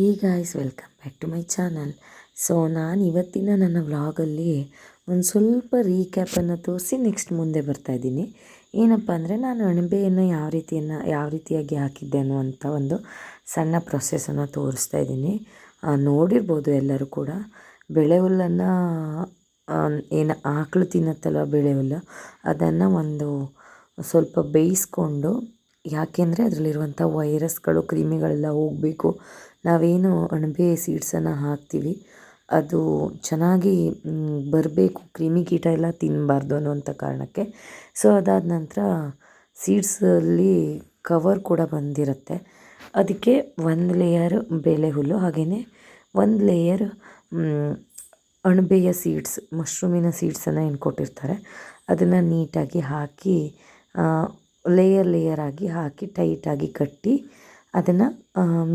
Hey guys, welcome back to my channel. So, ನಾನು ಇವತ್ತಿನ ನನ್ನ ವ್ಲಾಗಲ್ಲಿ ಒಂದು ಸ್ವಲ್ಪ ರೀಕ್ಯಾಪನ್ನು ತೋರಿಸಿ ನೆಕ್ಸ್ಟ್ ಮುಂದೆ ಬರ್ತಾ ಇದ್ದೀನಿ. ಏನಪ್ಪ ಅಂದರೆ, ನಾನು ಅಣಬೆಯನ್ನು ಯಾವ ರೀತಿಯನ್ನು, ಯಾವ ರೀತಿಯಾಗಿ ಹಾಕಿದ್ದೆ ಅನ್ನುವಂಥ ಒಂದು ಸಣ್ಣ ಪ್ರೊಸೆಸನ್ನು ತೋರಿಸ್ತಾ ಇದ್ದೀನಿ. ನೋಡಿರ್ಬೋದು ಎಲ್ಲರೂ ಕೂಡ. ಬೆಳೆ ಹುಲ್ಲನ್ನು ಏನು ಆಕಳು ತಿನ್ನತ್ತಲ್ಲ ಬೆಳೆ ಹುಲ್ಲು, ಅದನ್ನು ಒಂದು ಸ್ವಲ್ಪ ಬೇಯಿಸ್ಕೊಂಡು ಯಾಕೆಂದರೆ ಅದರಲ್ಲಿರುವಂಥ ವೈರಸ್ಗಳು ಕ್ರಿಮಿಗಳೆಲ್ಲ ಹೋಗಬೇಕು. ನಾವೇನು ಅಣಬೆ ಸೀಡ್ಸನ್ನು ಹಾಕ್ತೀವಿ, ಅದು ಚೆನ್ನಾಗಿ ಬರಬೇಕು ಕ್ರಿಮಿಕೀಟ ಎಲ್ಲ ತಿನ್ನಬಾರ್ದು ಅನ್ನುವಂಥ ಕಾರಣಕ್ಕೆ. ಸೊ, ಅದಾದ ನಂತರ ಸೀಡ್ಸಲ್ಲಿ ಕವರ್ ಕೂಡ ಬಂದಿರುತ್ತೆ. ಅದಕ್ಕೆ ಒಂದು ಲೇಯರ್ ಬೇಳೆ ಹುಲ್ಲು, ಹಾಗೆಯೇ ಒಂದು ಲೇಯರ್ ಅಣಬೆಯ ಸೀಡ್ಸ್, ಮಶ್ರೂಮಿನ ಸೀಡ್ಸನ್ನು ಏನು ಕೊಟ್ಟಿರ್ತಾರೆ. ಅದನ್ನು ನೀಟಾಗಿ ಹಾಕಿ ಲೇಯರ್ ಲೇಯರ್ ಆಗಿ ಹಾಕಿ, ಟೈಟಾಗಿ ಕಟ್ಟಿ, ಅದನ್ನು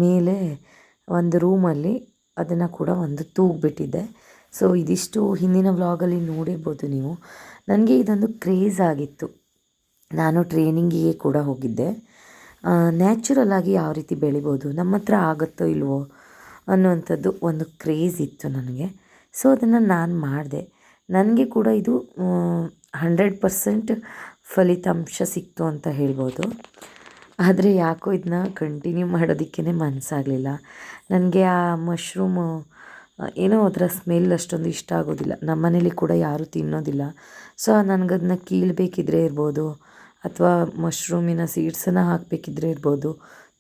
ಮೇಲೆ ಒಂದು ರೂಮಲ್ಲಿ ಅದನ್ನು ಕೂಡ ಒಂದು ತೂಗ್ಬಿಟ್ಟಿದ್ದೆ ಸೊ, ಇದಿಷ್ಟು ಹಿಂದಿನ ವ್ಲಾಗಲ್ಲಿ ನೋಡಿರ್ಬೋದು ನೀವು. ನನಗೆ ಇದೊಂದು ಕ್ರೇಜ್ ಆಗಿತ್ತು. ನಾನು ಟ್ರೈನಿಂಗಿಗೆ ಕೂಡ ಹೋಗಿದ್ದೆ. ನ್ಯಾಚುರಲ್ ಆಗಿ ಯಾವ ರೀತಿ ಬೆಳಿಬೋದು, ನಮ್ಮ ಹತ್ರ ಆಗುತ್ತೋ ಇಲ್ವೋ ಅನ್ನುವಂಥದ್ದು ಒಂದು ಕ್ರೇಜ್ ಇತ್ತು ನನಗೆ. ಸೊ, ಅದನ್ನು ನಾನು ಮಾಡಿದೆ. ನನಗೆ ಕೂಡ ಇದು ಹಂಡ್ರೆಡ್ ಪರ್ಸೆಂಟ್ ಫಲಿತಾಂಶ ಸಿಕ್ತು ಅಂತ ಹೇಳ್ಬೋದು. ಆದರೆ ಯಾಕೋ ಇದನ್ನ ಕಂಟಿನ್ಯೂ ಮಾಡೋದಕ್ಕೇ ಮನಸ್ಸಾಗಲಿಲ್ಲ ನನಗೆ ಆ ಮಶ್ರೂಮು ಏನೋ ಅದರ ಸ್ಮೆಲ್ ಅಷ್ಟೊಂದು ಇಷ್ಟ ಆಗೋದಿಲ್ಲ. ನಮ್ಮ ಮನೇಲಿ ಕೂಡ ಯಾರೂ ತಿನ್ನೋದಿಲ್ಲ. ಸೊ ನನಗದನ್ನ ಕೀಳಬೇಕಿದ್ರೆ ಇರ್ಬೋದು, ಅಥವಾ ಮಶ್ರೂಮಿನ ಸೀಡ್ಸನ್ನು ಹಾಕಬೇಕಿದ್ರೆ ಇರ್ಬೋದು.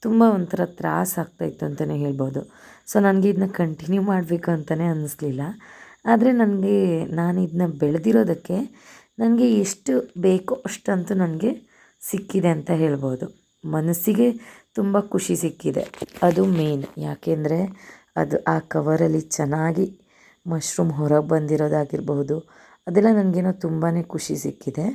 ತುಂಬ ಒಂಥರ ತ್ರಾಸ ಆಗ್ತಾಯಿತ್ತು ಅಂತಲೇ ಹೇಳ್ಬೋದು. ಸೊ ನನಗೆ ಇದನ್ನ ಕಂಟಿನ್ಯೂ ಮಾಡಬೇಕು ಅಂತಲೇ ಅನ್ನಿಸ್ಲಿಲ್ಲ ಆದರೆ ನನಗೆ, ನಾನು ಇದನ್ನ ಬೆಳೆದಿರೋದಕ್ಕೆ ನನಗೆ ಎಷ್ಟು ಬೇಕೋ ಅಷ್ಟಂತೂ ನನಗೆ ಸಿಕ್ಕಿದೆ ಅಂತ ಹೇಳ್ಬೋದು. ಮನಸ್ಸಿಗೆ ತುಂಬ ಖುಷಿ ಸಿಕ್ಕಿದೆ. ಅದು ಮೇನ್ ಯಾಕೆಂದರೆ ಅದು ಆ ಕವರಲ್ಲಿ ಚೆನ್ನಾಗಿ ಮಶ್ರೂಮ್ ಹೊರಗೆ ಬಂದಿರೋದಾಗಿರಬಹುದು. ಅದೆಲ್ಲ ನನಗೇನೋ ತುಂಬಾ ಖುಷಿ ಸಿಕ್ಕಿದೆ.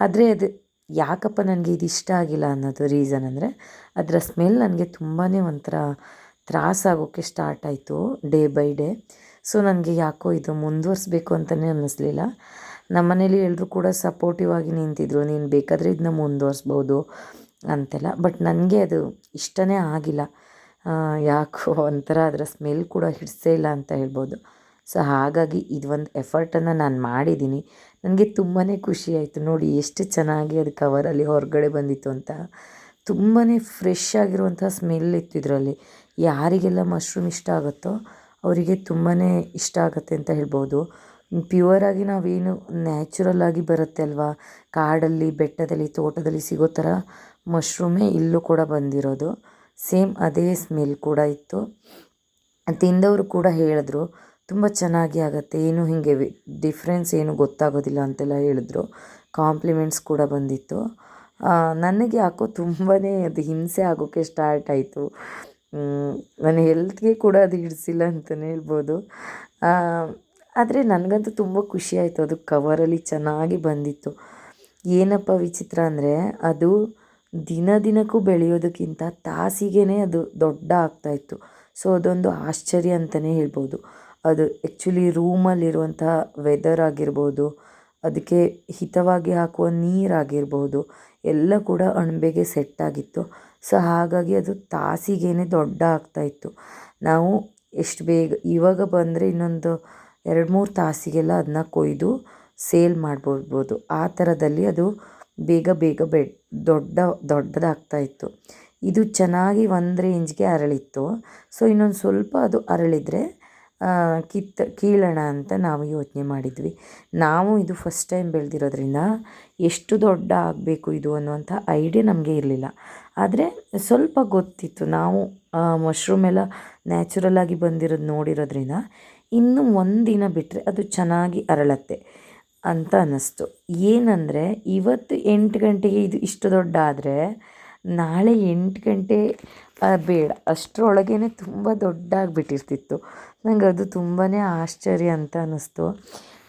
ಆದರೆ ಅದು ಯಾಕಪ್ಪ ನನಗೆ ಇದು ಇಷ್ಟ ಆಗಿಲ್ಲ ಅನ್ನೋದು ರೀಸನ್ ಅಂದರೆ ಅದರ ಸ್ಮೆಲ್ ನನಗೆ ತುಂಬಾ ಒಂಥರ ತ್ರಾಸಾಗೋಕ್ಕೆ ಸ್ಟಾರ್ಟ್ ಆಯಿತು ಡೇ ಬೈ ಡೇ ಸೊ ನನಗೆ ಯಾಕೋ ಇದು ಮುಂದುವರಿಸ್ಬೇಕು ಅಂತಲೇ ಅನ್ನಿಸ್ಲಿಲ್ಲ ನಮ್ಮ ಮನೇಲಿ ಎಲ್ಲರೂ ಕೂಡ ಸಪೋರ್ಟಿವ್ ಆಗಿ ನಿಂತಿದ್ರು. ನೀನು ಬೇಕಾದರೆ ಇದನ್ನ ಮುಂದುವರಿಸ್ಬೋದು. ಅಂತೆಲ್ಲ. ಬಟ್ ನನಗೆ ಅದು ಇಷ್ಟನೇ ಆಗಿಲ್ಲ. ಯಾಕೋ ಒಂಥರ ಅದರ ಸ್ಮೆಲ್ ಕೂಡ ಹಿಡಿಸೇ ಇಲ್ಲ ಅಂತ ಹೇಳ್ಬೋದು. ಸೊ ಹಾಗಾಗಿ ಇದೊಂದು ಎಫರ್ಟನ್ನು ನಾನು ಮಾಡಿದ್ದೀನಿ ನನಗೆ ತುಂಬಾ ಖುಷಿ ಆಯಿತು. ನೋಡಿ, ಎಷ್ಟು ಚೆನ್ನಾಗಿ ಅದು ಕವರಲ್ಲಿ ಹೊರಗಡೆ ಬಂದಿತ್ತು ಅಂತ. ತುಂಬಾ ಫ್ರೆಶ್ ಆಗಿರುವಂಥ ಸ್ಮೆಲ್ ಇತ್ತು ಇದರಲ್ಲಿ. ಯಾರಿಗೆಲ್ಲ ಮಶ್ರೂಮ್ ಇಷ್ಟ ಆಗುತ್ತೋ ಅವರಿಗೆ ತುಂಬಾ ಇಷ್ಟ ಆಗುತ್ತೆ ಅಂತ ಹೇಳ್ಬೋದು. ಪ್ಯೂರಾಗಿ ನಾವೇನು ನ್ಯಾಚುರಲ್ ಆಗಿ ಬರುತ್ತೆ ಅಲ್ವಾ? ಕಾಡಲ್ಲಿ, ಬೆಟ್ಟದಲ್ಲಿ, ತೋಟದಲ್ಲಿ ಸಿಗೋ ಥರ ಮಶ್ರೂಮೇ ಇಲ್ಲೂ ಕೂಡ ಬಂದಿರೋದು. ಸೇಮ್ ಅದೇ ಸ್ಮೆಲ್ ಕೂಡ ಇತ್ತು. ತಿಂದವರು ಕೂಡ ಹೇಳಿದ್ರು, ತುಂಬ ಚೆನ್ನಾಗಿ ಆಗುತ್ತೆ, ಏನು ಹೀಗೆ ಡಿಫ್ರೆನ್ಸ್ ಏನು ಗೊತ್ತಾಗೋದಿಲ್ಲ ಅಂತೆಲ್ಲ ಹೇಳಿದ್ರು. ಕಾಂಪ್ಲಿಮೆಂಟ್ಸ್ ಕೂಡ ಬಂದಿತ್ತು. ನನಗೆ ಯಾಕೋ ತುಂಬಾ ಅದು ಹಿಂಸೆ ಆಗೋಕ್ಕೆ ಸ್ಟಾರ್ಟ್ ಆಯಿತು. ನನ್ನ ಹೆಲ್ತ್ಗೆ ಕೂಡ ಅದು ಹಿಡಿಸಿಲ್ಲ ಅಂತಲೇ ಹೇಳ್ಬೋದು. ಆದರೆ ನನಗಂತೂ ತುಂಬ ಖುಷಿ ಆಯಿತು, ಅದು ಕವರಲ್ಲಿ ಚೆನ್ನಾಗಿ ಬಂದಿತ್ತು. ಏನಪ್ಪ ವಿಚಿತ್ರ ಅಂದರೆ, ಅದು ದಿನ ದಿನಕ್ಕೂ ಬೆಳೆಯೋದಕ್ಕಿಂತ ತಾಸಿಗೆನೇ ಅದು ದೊಡ್ಡ ಆಗ್ತಾಯಿತ್ತು ಸೊ, ಅದೊಂದು ಆಶ್ಚರ್ಯ ಅಂತಲೇ ಹೇಳ್ಬೋದು. ಅದು ಆ್ಯಕ್ಚುಲಿ ರೂಮಲ್ಲಿರುವಂಥ ವೆದರ್ ಆಗಿರ್ಬೋದು, ಅದಕ್ಕೆ ಹಿತವಾಗಿ ಹಾಕುವ ನೀರಾಗಿರ್ಬೋದು, ಎಲ್ಲ ಕೂಡ ಅಣಬೆಗೆ ಸೆಟ್ ಆಗಿತ್ತು. ಸೊ, ಹಾಗಾಗಿ ಅದು ತಾಸಿಗೇ ದೊಡ್ಡ ಆಗ್ತಾಯಿತ್ತು ನಾವು ಎಷ್ಟು ಬೇಗ, ಇವಾಗ ಬಂದರೆ ಇನ್ನೊಂದು ಎರಡು ಮೂರು ತಾಸಿಗೆಲ್ಲ ಅದನ್ನ ಕೊಯ್ದು ಸೇಲ್ ಮಾಡ್ಬೋಡ್ಬೋದು ಆ ಥರದಲ್ಲಿ ಅದು ಬೇಗ ಬೇಗ ಬೆಡ್, ದೊಡ್ಡ ದೊಡ್ಡದಾಗ್ತಾ ಇತ್ತು ಇದು ಚೆನ್ನಾಗಿ ಒಂದು ರೇಂಜ್ಗೆ ಅರಳಿತ್ತು. ಸೊ, ಇನ್ನೊಂದು ಸ್ವಲ್ಪ ಅದು ಅರಳಿದರೆ ಕಿತ್ತ, ಕೀಳೋಣ ಅಂತ ನಾವು ಯೋಚನೆ ಮಾಡಿದ್ವಿ. ನಾವು ಇದು ಫಸ್ಟ್ ಟೈಮ್ ಬೆಳೆದಿರೋದ್ರಿಂದ ಎಷ್ಟು ದೊಡ್ಡ ಆಗಬೇಕು ಇದು ಅನ್ನುವಂಥ ಐಡಿಯಾ ನಮಗೆ ಇರಲಿಲ್ಲ. ಆದರೆ ಸ್ವಲ್ಪ ಗೊತ್ತಿತ್ತು. ನಾವು ಮಶ್ರೂಮ್ ಎಲ್ಲ ನ್ಯಾಚುರಲ್ ಆಗಿ ಬಂದಿರೋದು ನೋಡಿರೋದ್ರಿಂದ ಇನ್ನೂ ಒಂದಿನ ಬಿಟ್ಟರೆ ಅದು ಚೆನ್ನಾಗಿ ಅರಳತ್ತೆ. ಅಂತ ಅನ್ನಿಸ್ತು. ಏನಂದರೆ, ಇವತ್ತು ಎಂಟು ಗಂಟೆಗೆ ಇದು ಇಷ್ಟು ದೊಡ್ಡ ಆದರೆ, ನಾಳೆ ಎಂಟು ಗಂಟೆ ಬೇಡ. ಅಷ್ಟರೊಳಗೇ ತುಂಬ ದೊಡ್ಡಾಗಿಬಿಟ್ಟಿರ್ತಿತ್ತು. ನಂಗೆ ಅದು ತುಂಬಾ ಆಶ್ಚರ್ಯ ಅಂತ ಅನ್ನಿಸ್ತು.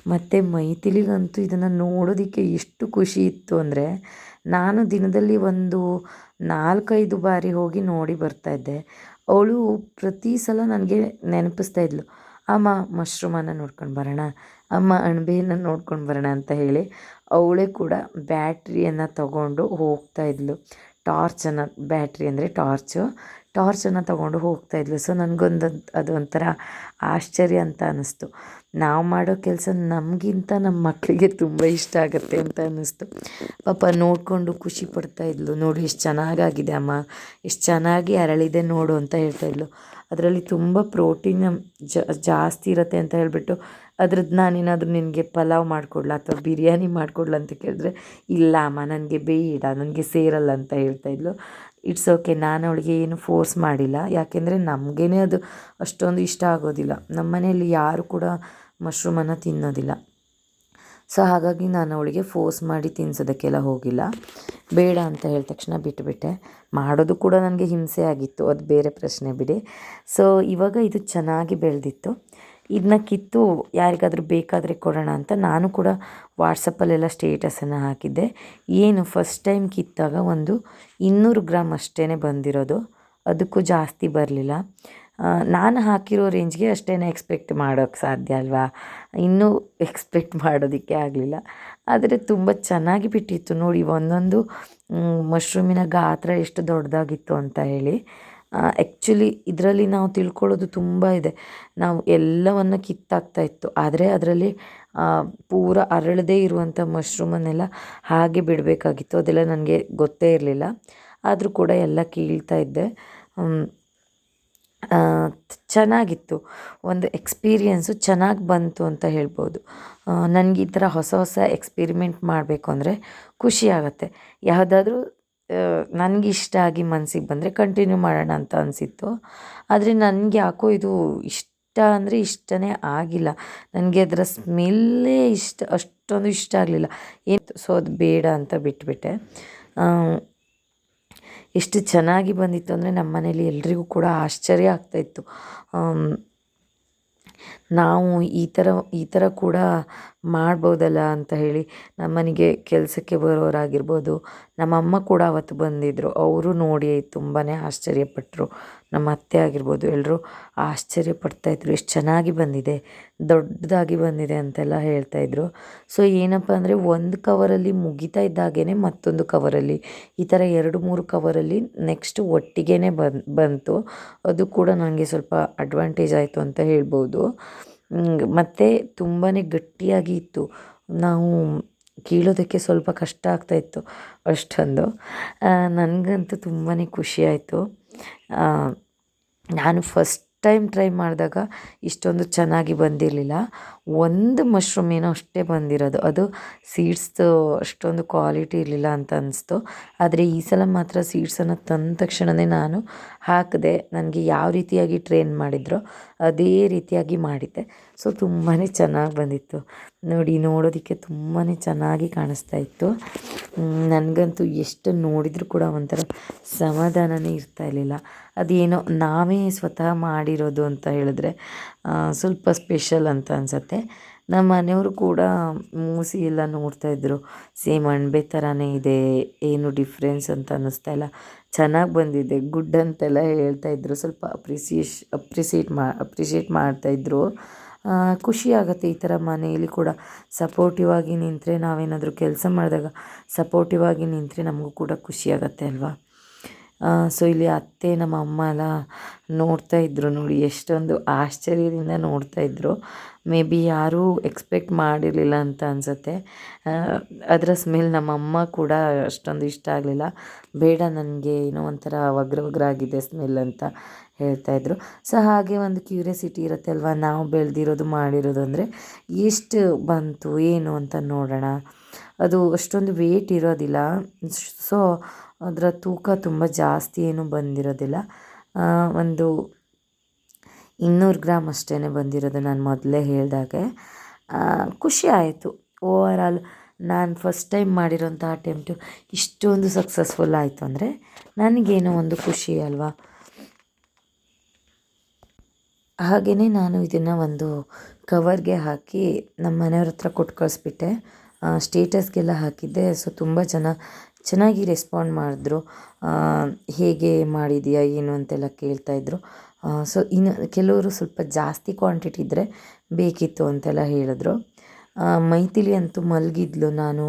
ಮತ್ತು ಮೈಥಿಲಿಗಂತೂ ಇದನ್ನು ನೋಡೋದಕ್ಕೆ ಎಷ್ಟು ಖುಷಿ ಇತ್ತು ಅಂದರೆ, ನಾನು ದಿನದಲ್ಲಿ ಒಂದು ನಾಲ್ಕೈದು ಬಾರಿ ಹೋಗಿ ನೋಡಿ ಬರ್ತಾ ಇದ್ದೆ. ಅವಳು ಪ್ರತಿ ಸಲ ನನಗೆ ನೆನಪಿಸ್ತಾ ಇದ್ಲು, ಅಮ್ಮ, ಮಶ್ರೂಮನ್ನು ನೋಡ್ಕೊಂಡು ಬರೋಣ. ಅಮ್ಮ ಅಣಬೆಯನ್ನು ನೋಡ್ಕೊಂಡು ಬರೋಣ ಅಂತ ಹೇಳಿ ಅವಳೇ ಕೂಡ ಬ್ಯಾಟ್ರಿಯನ್ನು ತಗೊಂಡು ಹೋಗ್ತಾಯಿದ್ಲು ಟಾರ್ಚನ್ನು ಬ್ಯಾಟ್ರಿ ಅಂದರೆ ಟಾರ್ಚು. ಟಾರ್ಚನ್ನು ತೊಗೊಂಡು ಹೋಗ್ತಾಯಿದ್ಲು ಸೊ ನನಗೊಂದು ಅದು ಒಂಥರ ಆಶ್ಚರ್ಯ ಅಂತ ಅನ್ನಿಸ್ತು ನಾವು ಮಾಡೋ ಕೆಲಸ ನಮಗಿಂತ ನಮ್ಮ ಮಕ್ಕಳಿಗೆ ತುಂಬ ಇಷ್ಟ ಆಗುತ್ತೆ ಅಂತ ಅನ್ನಿಸ್ತು ಪಾಪ ನೋಡಿಕೊಂಡು ಖುಷಿ ಪಡ್ತಾಯಿದ್ಲು ನೋಡು, ಎಷ್ಟು ಚೆನ್ನಾಗಾಗಿದೆ ಅಮ್ಮ. ಎಷ್ಟು ಚೆನ್ನಾಗಿ ಅರಳಿದೆ ನೋಡು ಅಂತ ಹೇಳ್ತಾಯಿದ್ಲು ಅದರಲ್ಲಿ ತುಂಬ ಪ್ರೋಟೀನ್ ಜಾಸ್ತಿ ಇರುತ್ತೆ ಅಂತ ಹೇಳಿಬಿಟ್ಟು ಅದ್ರದ್ದು ನಾನೇನಾದರೂ ನಿನಗೆ ಪಲಾವ್ ಮಾಡಿಕೊಡ್ಲಾ ಅಥವಾ ಬಿರಿಯಾನಿ ಮಾಡಿಕೊಡ್ಲಾ ಅಂತ ಕೇಳಿದ್ರೆ, ಇಲ್ಲ ಅಮ್ಮ, ನನಗೆ ಬೇಡ, ನನಗೆ ಸೇರಲ್ಲ ಅಂತ ಹೇಳ್ತಾಯಿದ್ಲು ಇಟ್ಸ್ ಓಕೆ ನಾನು ಅವಳಿಗೆ ಏನು ಫೋರ್ಸ್ ಮಾಡಿಲ್ಲ. ಯಾಕೆಂದರೆ ನಮಗೇನೆ ಅದು ಅಷ್ಟೊಂದು ಇಷ್ಟ ಆಗೋದಿಲ್ಲ. ನಮ್ಮ ಮನೆಯಲ್ಲಿ ಯಾರು ಕೂಡ ಮಶ್ರೂಮನ್ನು ತಿನ್ನೋದಿಲ್ಲ. ಸೊ ಹಾಗಾಗಿ ನಾನು ಅವಳಿಗೆ ಫೋರ್ಸ್ ಮಾಡಿ ತಿನ್ಸೋದಕ್ಕೆಲ್ಲ ಹೋಗಿಲ್ಲ. ಬೇಡ ಅಂತ ಹೇಳಿದ ತಕ್ಷಣ ಬಿಟ್ಟುಬಿಟ್ಟೆ ಮಾಡೋದು ಕೂಡ ನನಗೆ ಹಿಂಸೆ ಆಗಿತ್ತು. ಅದು ಬೇರೆ ಪ್ರಶ್ನೆ ಬಿಡಿ. ಸೊ ಇವಾಗ ಇದು ಚೆನ್ನಾಗಿ ಬೆಳೆದಿತ್ತು. ಇದನ್ನ ಕಿತ್ತು ಯಾರಿಗಾದರೂ ಬೇಕಾದರೆ ಕೊಡೋಣ ಅಂತ ನಾನು ಕೂಡ ವಾಟ್ಸಪ್ಪಲ್ಲೆಲ್ಲ ಸ್ಟೇಟಸನ್ನು ಹಾಕಿದ್ದೆ. ಏನು ಫಸ್ಟ್ ಟೈಮ್ ಕಿತ್ತಾಗ ಒಂದು ಇನ್ನೂರು ಗ್ರಾಮ್ ಅಷ್ಟೇ ಬಂದಿರೋದು. ಅದಕ್ಕೂ ಜಾಸ್ತಿ ಬರಲಿಲ್ಲ. ನಾನು ಹಾಕಿರೋ ರೇಂಜ್ಗೆ ಅಷ್ಟೇ ಎಕ್ಸ್ಪೆಕ್ಟ್ ಮಾಡೋಕ್ಕೆ ಸಾಧ್ಯ ಅಲ್ವಾ? ಇನ್ನೂ ಎಕ್ಸ್ಪೆಕ್ಟ್ ಮಾಡೋದಕ್ಕೆ ಆಗಲಿಲ್ಲ. ಆದರೆ ತುಂಬ ಚೆನ್ನಾಗಿ ಬಿಟ್ಟಿತ್ತು. ನೋಡಿ, ಒಂದೊಂದು ಮಶ್ರೂಮಿನ ಗಾತ್ರ ಎಷ್ಟು ದೊಡ್ಡದಾಗಿತ್ತು ಅಂತ ಹೇಳಿ. ಆ್ಯಕ್ಚುಲಿ ಇದರಲ್ಲಿ ನಾವು ತಿಳ್ಕೊಳ್ಳೋದು ತುಂಬ ಇದೆ. ನಾವು ಎಲ್ಲವನ್ನು ಕಿತ್ತಾಕ್ತಾ ಇತ್ತು. ಆದರೆ ಅದರಲ್ಲಿ ಪೂರ ಅರಳದೇ ಇರುವಂಥ ಮಶ್ರೂಮನ್ನೆಲ್ಲ ಹಾಗೆ ಬಿಡಬೇಕಾಗಿತ್ತು. ಅದೆಲ್ಲ ನನಗೆ ಗೊತ್ತೇ ಇರಲಿಲ್ಲ. ಆದರೂ ಕೂಡ ಎಲ್ಲ ಕೀಳ್ತಾ ಇದ್ದೆ. ಚೆನ್ನಾಗಿತ್ತು. ಒಂದು ಎಕ್ಸ್ಪೀರಿಯೆನ್ಸು ಚೆನ್ನಾಗಿ ಬಂತು ಅಂತ ಹೇಳ್ಬೋದು. ನನಗೆ ಈ ಥರ ಹೊಸ ಹೊಸ ಎಕ್ಸ್ಪೀರಿಮೆಂಟ್ ಮಾಡಬೇಕು ಅಂದರೆ ಖುಷಿ ಆಗುತ್ತೆ. ಯಾವುದಾದ್ರೂ ನನಗೆ ಇಷ್ಟ ಆಗಿ ಮನ್ಸಿಗೆ ಬಂದರೆ ಕಂಟಿನ್ಯೂ ಮಾಡೋಣ ಅಂತ ಅನಿಸಿತ್ತು. ಆದರೆ ನನಗೆ ಯಾಕೋ ಇದು ಇಷ್ಟ ಅಂದರೆ ಇಷ್ಟನೇ ಆಗಿಲ್ಲ. ನನಗೆ ಅದರ ಸ್ಮೆಲ್ಲೇ ಇಷ್ಟ, ಅಷ್ಟೊಂದು ಇಷ್ಟ ಆಗಲಿಲ್ಲ. ಏನು ಸೊ ಅದು ಬೇಡ ಅಂತ ಬಿಟ್ಬಿಟ್ಟೆ. ಎಷ್ಟು ಚೆನ್ನಾಗಿ ಬಂದಿತ್ತು ಅಂದರೆ ನಮ್ಮ ಮನೇಲಿ ಎಲ್ರಿಗೂ ಕೂಡ ಆಶ್ಚರ್ಯ ಆಗ್ತಾಯಿತ್ತು ನಾವು ಈ ಥರ ಈ ಥರ ಕೂಡ ಮಾಡ್ಬೋದಲ್ಲ ಅಂತ ಹೇಳಿ ನಮ್ಮನೆಗೆ ಕೆಲಸಕ್ಕೆ ಬರೋರಾಗಿರ್ಬೋದು. ನಮ್ಮಮ್ಮ ಕೂಡ ಅವತ್ತು ಬಂದಿದ್ದರು ಅವರು ನೋಡಿ ತುಂಬಾ ಆಶ್ಚರ್ಯಪಟ್ಟರು ನಮ್ಮ ಅತ್ತೆ ಆಗಿರ್ಬೋದು ಎಲ್ಲರೂ ಆಶ್ಚರ್ಯಪಡ್ತಾಯಿದ್ರು ಎಷ್ಟು ಚೆನ್ನಾಗಿ ಬಂದಿದೆ, ದೊಡ್ಡದಾಗಿ ಬಂದಿದೆ ಅಂತೆಲ್ಲ ಹೇಳ್ತಾಯಿದ್ರು ಸೊ, ಏನಪ್ಪ ಅಂದರೆ ಒಂದು ಕವರಲ್ಲಿ ಮುಗಿತಾ ಇದ್ದಾಗೇ ಮತ್ತೊಂದು ಕವರಲ್ಲಿ, ಈ ಥರ ಎರಡು, ಮೂರು ಕವರಲ್ಲಿ ನೆಕ್ಸ್ಟ್ ಒಟ್ಟಿಗೆ ಬನ್ ಬಂತು. ಅದು ಕೂಡ ನನಗೆ ಸ್ವಲ್ಪ ಅಡ್ವಾಂಟೇಜ್ ಆಯಿತು ಅಂತ ಹೇಳ್ಬೋದು. ಮತ್ತು ತುಂಬಾ ಗಟ್ಟಿಯಾಗಿ ಇತ್ತು. ನಾವು ಕೀಳೋದಕ್ಕೆ ಸ್ವಲ್ಪ ಕಷ್ಟ ಆಗ್ತಾಯಿತ್ತು ಅಷ್ಟೊಂದು. ನನಗಂತೂ ತುಂಬಾ ಖುಷಿ ಆಯಿತು. ನಾನು ಫಸ್ಟ್ ಟೈಮ್ ಟ್ರೈ ಮಾಡಿದಾಗ ಇಷ್ಟೊಂದು ಚೆನ್ನಾಗಿ ಬಂದಿರಲಿಲ್ಲ. ಒಂದು ಮಶ್ರೂಮ್ ಏನೋ ಅಷ್ಟೇ ಬಂದಿರೋದು. ಅದು ಸೀಡ್ಸ್ದು ಅಷ್ಟೊಂದು ಕ್ವಾಲಿಟಿ ಇರಲಿಲ್ಲ ಅಂತ ಅನಿಸ್ತು. ಆದರೆ ಈ ಸಲ ಮಾತ್ರ ಸೀಡ್ಸನ್ನು ತಂದ ತಕ್ಷಣವೇ ನಾನು ಹಾಕಿದೆ. ನನಗೆ ಯಾವ ರೀತಿಯಾಗಿ ಟ್ರೈನ್ ಮಾಡಿದ್ರೋ ಅದೇ ರೀತಿಯಾಗಿ ಮಾಡಿದ್ದೆ. ಸೊ ತುಂಬಾ ಚೆನ್ನಾಗಿ ಬಂದಿತ್ತು. ನೋಡಿ, ನೋಡೋದಕ್ಕೆ ತುಂಬಾ ಚೆನ್ನಾಗಿ ಕಾಣಿಸ್ತಾ ಇತ್ತು. ನನಗಂತೂ ಎಷ್ಟು ನೋಡಿದರೂ ಕೂಡ ಒಂಥರ ಸಮಾಧಾನವೇ ಇರ್ತಾ ಇರಲಿಲ್ಲ. ಅದೇನೋ ನಾವೇ ಸ್ವತಃ ಮಾಡಿರೋದು ಅಂತ ಹೇಳಿದ್ರೆ ಸ್ವಲ್ಪ ಸ್ಪೆಷಲ್ ಅಂತ ಅನಿಸತ್ತೆ. ನಮ್ಮ ಮನೆಯವರು ಕೂಡ ಮೂಸಿ ಎಲ್ಲ ನೋಡ್ತಾಯಿದ್ರು ಸೇಮ್ ಅಣಬೆ ಥರನೇ ಇದೆ, ಏನು ಡಿಫ್ರೆನ್ಸ್ ಅಂತ ಅನ್ನಿಸ್ತಾ ಇಲ್ಲ. ಚೆನ್ನಾಗಿ ಬಂದಿದೆ ಗುಡ್ ಅಂತೆಲ್ಲ ಹೇಳ್ತಾಯಿದ್ರು ಸ್ವಲ್ಪ ಅಪ್ರಿಸಿಯೇಷ್ ಅಪ್ರಿಸಿಯೇಟ್ ಮಾ ಅಪ್ರಿಷಿಯೇಟ್ ಮಾಡ್ತಾಯಿದ್ರು ಖುಷಿ ಆಗುತ್ತೆ ಈ ಥರ ಮನೆಯಲ್ಲಿ ಕೂಡ. ಸಪೋರ್ಟಿವ್ ಆಗಿ ನಿಂತರೆ ನಾವೇನಾದರೂ ಕೆಲಸ ಮಾಡಿದಾಗ ಸಪೋರ್ಟಿವ್ ಆಗಿ ನಿಂತರೆ ನಮಗೂ ಕೂಡ ಖುಷಿ ಆಗುತ್ತೆ ಅಲ್ವಾ? ಸೊ ಇಲ್ಲಿ ಅತ್ತೆ ನಮ್ಮ ಅಮ್ಮ ಎಲ್ಲ ನೋಡ್ತಾ ಇದ್ದರು ನೋಡಿ, ಎಷ್ಟೊಂದು ಆಶ್ಚರ್ಯದಿಂದ ನೋಡ್ತಾ ಇದ್ದರು ಮೇ ಬಿ ಯಾರೂ ಎಕ್ಸ್ಪೆಕ್ಟ್ ಮಾಡಿರಲಿಲ್ಲ ಅಂತ ಅನಿಸುತ್ತೆ. ಅದರ ಸ್ಮೆಲ್ ನಮ್ಮ ಅಮ್ಮ ಕೂಡ ಅಷ್ಟೊಂದು ಇಷ್ಟ ಆಗಲಿಲ್ಲ. ಬೇಡ, ನನಗೆ ಏನೋ ಒಂಥರ ಒಗ್ರ ಆಗಿದೆ ಸ್ಮೆಲ್ ಅಂತ ಹೇಳ್ತಾಯಿದ್ರು ಸೊ ಹಾಗೆ ಒಂದು ಕ್ಯೂರಿಯಾಸಿಟಿ ಇರುತ್ತೆ ಅಲ್ವಾ, ನಾವು ಬೆಳೆದಿರೋದು ಮಾಡಿರೋದು ಅಂದರೆ ಎಷ್ಟು ಬಂತು, ಏನು ಅಂತ ನೋಡೋಣ. ಅದು ಅಷ್ಟೊಂದು ವೇಟ್ ಇರೋದಿಲ್ಲ. ಸೊ ಅದರ ತೂಕ ತುಂಬ ಜಾಸ್ತಿ ಏನೂ ಬಂದಿರೋದಿಲ್ಲ. ಒಂದು ಇನ್ನೂರು ಗ್ರಾಮ್ ಅಷ್ಟೇ ಬಂದಿರೋದು ನಾನು ಮೊದಲೇ ಹೇಳಿದಾಗೆ. ಖುಷಿ ಆಯಿತು. ಓವರ್ ಆಲ್ ನಾನು ಫಸ್ಟ್ ಟೈಮ್ ಮಾಡಿರೋಂಥ ಅಟೆಂಪ್ಟು ಇಷ್ಟೊಂದು ಸಕ್ಸಸ್ಫುಲ್ ಆಯಿತು ಅಂದರೆ ನನಗೇನೋ ಒಂದು ಖುಷಿ ಅಲ್ವಾ? ಹಾಗೆಯೇ ನಾನು ಇದನ್ನು ಒಂದು ಕವರ್ಗೆ ಹಾಕಿ ನಮ್ಮ ಮನೆಯವ್ರ ಹತ್ರ ಕೊಟ್ಟು ಕಳಿಸ್ಬಿಟ್ಟೆ. ಸ್ಟೇಟಸ್ಗೆಲ್ಲ ಹಾಕಿದ್ದೆ. ಸೊ ತುಂಬ ಜನ ಚೆನ್ನಾಗಿ ರೆಸ್ಪಾಂಡ್ ಮಾಡಿದ್ರು. ಹೇಗೆ ಮಾಡಿದೀಯಾ ಏನು ಅಂತೆಲ್ಲ ಕೇಳ್ತಾಯಿದ್ರು ಸೊ ಇನ್ನು ಕೆಲವರು ಸ್ವಲ್ಪ ಜಾಸ್ತಿ ಕ್ವಾಂಟಿಟಿ ಇದ್ದರೆ ಬೇಕಿತ್ತು ಅಂತೆಲ್ಲ ಹೇಳಿದ್ರು. ಮೈಥಿಲಿ ಅಂತೂ ಮಲಗಿದ್ಲು ನಾನು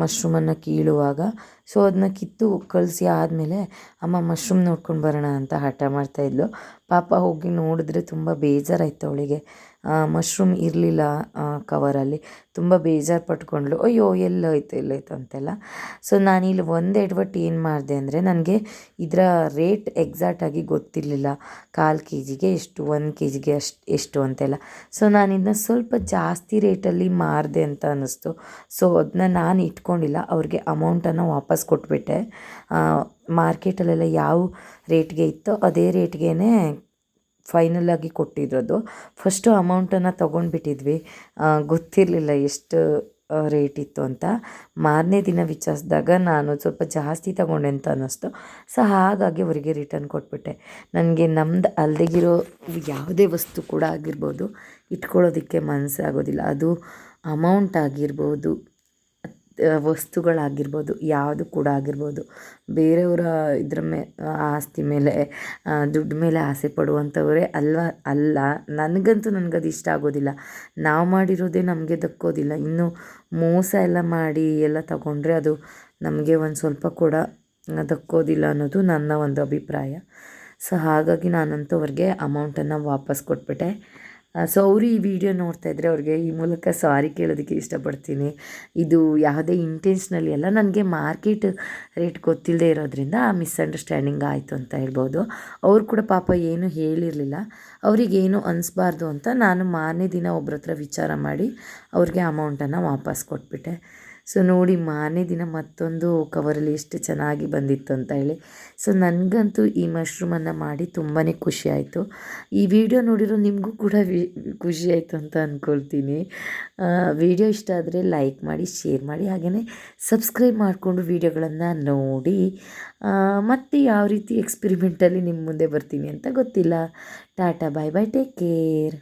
ಮಶ್ರೂಮನ್ನು ಕೀಳುವಾಗ. ಸೊ ಅದನ್ನ ಕಿತ್ತು ಕಳಿಸಿ ಆದಮೇಲೆ ಅಮ್ಮ ಮಶ್ರೂಮ್ ನೋಡ್ಕೊಂಡು ಬರೋಣ ಅಂತ ಹಠ ಮಾಡ್ತಾಯಿದ್ಲು ಪಾಪ ಹೋಗಿ ನೋಡಿದ್ರೆ ತುಂಬ ಬೇಜಾರಾಯ್ತು ಅವಳಿಗೆ. ಮಶ್ರೂಮ್ ಇರಲಿಲ್ಲ ಕವರಲ್ಲಿ ತುಂಬ ಬೇಜಾರು ಪಟ್ಕೊಂಡ್ಳು. ಅಯ್ಯೋ, ಎಲ್ಲೋಯ್ತು ಎಲ್ಲೋಯ್ತು ಅಂತೆಲ್ಲ. ಸೊ ನಾನಿಲ್ಲಿ ಒಂದು ಎಡವಟ್ಟು ಏನು ಮಾಡಿದೆ ಅಂದರೆ, ನನಗೆ ಇದರ ರೇಟ್ ಎಕ್ಸಾಕ್ಟಾಗಿ ಗೊತ್ತಿರಲಿಲ್ಲ. ಕಾಲು ಕೆ ಜಿಗೆ ಎಷ್ಟು, ಒಂದು ಕೆ ಜಿಗೆ ಅಷ್ಟು, ಎಷ್ಟು ಅಂತೆಲ್ಲ. ಸೊ ನಾನು ಇದನ್ನ ಸ್ವಲ್ಪ ಜಾಸ್ತಿ ರೇಟಲ್ಲಿ ಮಾರಿದೆ ಅಂತ ಅನ್ನಿಸ್ತು. ಸೊ ಅದನ್ನ ನಾನು ಇಟ್ಕೊಂಡಿಲ್ಲ. ಅವ್ರಿಗೆ ಅಮೌಂಟನ್ನು ವಾಪಸ್ ಕೊಟ್ಬಿಟ್ಟೆ. ಮಾರ್ಕೆಟಲ್ಲೆಲ್ಲ ಯಾವ ರೇಟ್ಗೆ ಇತ್ತೋ ಅದೇ ರೇಟ್ಗೇ ಫೈನಲಾಗಿ ಕೊಟ್ಟಿರೋದು. ಫಸ್ಟು ಅಮೌಂಟನ್ನು ತೊಗೊಂಡ್ಬಿಟ್ಟಿದ್ವಿ. ಗೊತ್ತಿರಲಿಲ್ಲ ಎಷ್ಟು ರೇಟ್ ಇತ್ತು ಅಂತ. ಮಾರನೇ ದಿನ ವಿಚಾರಿಸಿದಾಗ ನಾನು ಸ್ವಲ್ಪ ಜಾಸ್ತಿ ತಗೊಂಡೆ ಅಂತ ಅನ್ನಿಸ್ತು. ಸೊ ಹಾಗಾಗಿ ಅವರಿಗೆ ರಿಟರ್ನ್ ಕೊಟ್ಬಿಟ್ಟೆ. ನನಗೆ ನಮ್ದು ಅಲ್ದೆಗಿರೋ ಯಾವುದೇ ವಸ್ತು ಕೂಡ ಆಗಿರ್ಬೋದು, ಇಟ್ಕೊಳ್ಳೋದಕ್ಕೆ ಮನಸ್ಸಾಗೋದಿಲ್ಲ ಅದು ಅಮೌಂಟ್ ಆಗಿರ್ಬೋದು ವಸ್ತುಗಳಾಗಿರ್ಬೋದು, ಯಾವುದು ಕೂಡ ಆಗಿರ್ಬೋದು. ಬೇರೆಯವರ ಇದ್ರ ಮೇ ಆಸ್ತಿ ಮೇಲೆ ದುಡ್ಡು ಮೇಲೆ ಆಸೆ ಪಡುವಂಥವರೇ ಅಲ್ವ? ಅಲ್ಲ. ನನಗಂತೂ ನನಗದು ಇಷ್ಟ ಆಗೋದಿಲ್ಲ. ನಾವು ಮಾಡಿರೋದೇ ನಮಗೆ ದಕ್ಕೋದಿಲ್ಲ. ಇನ್ನು ಮೋಸ ಎಲ್ಲ ಮಾಡಿ ಎಲ್ಲ ತಗೊಂಡ್ರೆ ಅದು ನಮಗೆ ಒಂದು ಸ್ವಲ್ಪ ಕೂಡ ದಕ್ಕೋದಿಲ್ಲ ಅನ್ನೋದು ನನ್ನ ಒಂದು ಅಭಿಪ್ರಾಯ. ಸೊ, ಹಾಗಾಗಿ ನಾನಂತೂ ಅವ್ರಿಗೆ ಅಮೌಂಟನ್ನು ವಾಪಸ್ ಕೊಟ್ಬಿಟ್ಟೆ. ಸೊ ಅವರು ಈ ವಿಡಿಯೋ ನೋಡ್ತಾ ಇದ್ದರೆ ಅವ್ರಿಗೆ ಈ ಮೂಲಕ ಸಾರಿ ಕೇಳೋದಕ್ಕೆ ಇಷ್ಟಪಡ್ತೀನಿ. ಇದು ಯಾವುದೇ ಇಂಟೆನ್ಷನಲ್ಲಿ ಅಲ್ಲ, ನನಗೆ ಮಾರ್ಕೆಟ್ ರೇಟ್ ಗೊತ್ತಿಲ್ಲದೆ ಇರೋದ್ರಿಂದ ಆ ಮಿಸ್ಅಂಡರ್ಸ್ಟ್ಯಾಂಡಿಂಗ್ ಆಯಿತು ಅಂತ ಹೇಳ್ಬೋದು. ಅವ್ರು ಕೂಡ ಪಾಪ ಏನು ಹೇಳಿರಲಿಲ್ಲ. ಅವರಿಗೇನು ಅನಿಸ್ಬಾರ್ದು ಅಂತ ನಾನು ಮಾರನೇ ದಿನ ಒಬ್ಬರ ಹತ್ರ ವಿಚಾರ ಮಾಡಿ ಅವ್ರಿಗೆ ಅಮೌಂಟನ್ನು ವಾಪಸ್ ಕೊಟ್ಬಿಟ್ಟೆ. ಸೊ ನೋಡಿ ಮಾರನೇ ದಿನ ಮತ್ತೊಂದು ಕವರಲ್ಲಿ ಎಷ್ಟು ಚೆನ್ನಾಗಿ ಬಂದಿತ್ತು ಅಂತ ಹೇಳಿ. ಸೊ ನನಗಂತೂ ಈ ಮಶ್ರೂಮನ್ನು ಮಾಡಿ ತುಂಬಾ ಖುಷಿ ಆಯಿತು. ಈ ವಿಡಿಯೋ ನೋಡಿರೋ ನಿಮಗೂ ಕೂಡ ಖುಷಿ ಆಯಿತು ಅಂತ ಅಂದ್ಕೊಳ್ತೀನಿ ವಿಡಿಯೋ ಇಷ್ಟ ಆದರೆ ಲೈಕ್ ಮಾಡಿ ಶೇರ್ ಮಾಡಿ ಹಾಗೆಯೇ ಸಬ್ಸ್ಕ್ರೈಬ್ ಮಾಡಿಕೊಂಡು ವೀಡಿಯೋಗಳನ್ನು ನೋಡಿ. ಮತ್ತು ಯಾವ ರೀತಿ ಎಕ್ಸ್ಪಿರಿಮೆಂಟಲ್ಲಿ ನಿಮ್ಮ ಮುಂದೆ ಬರ್ತೀನಿ ಅಂತ ಗೊತ್ತಿಲ್ಲ. Tata bye bye take care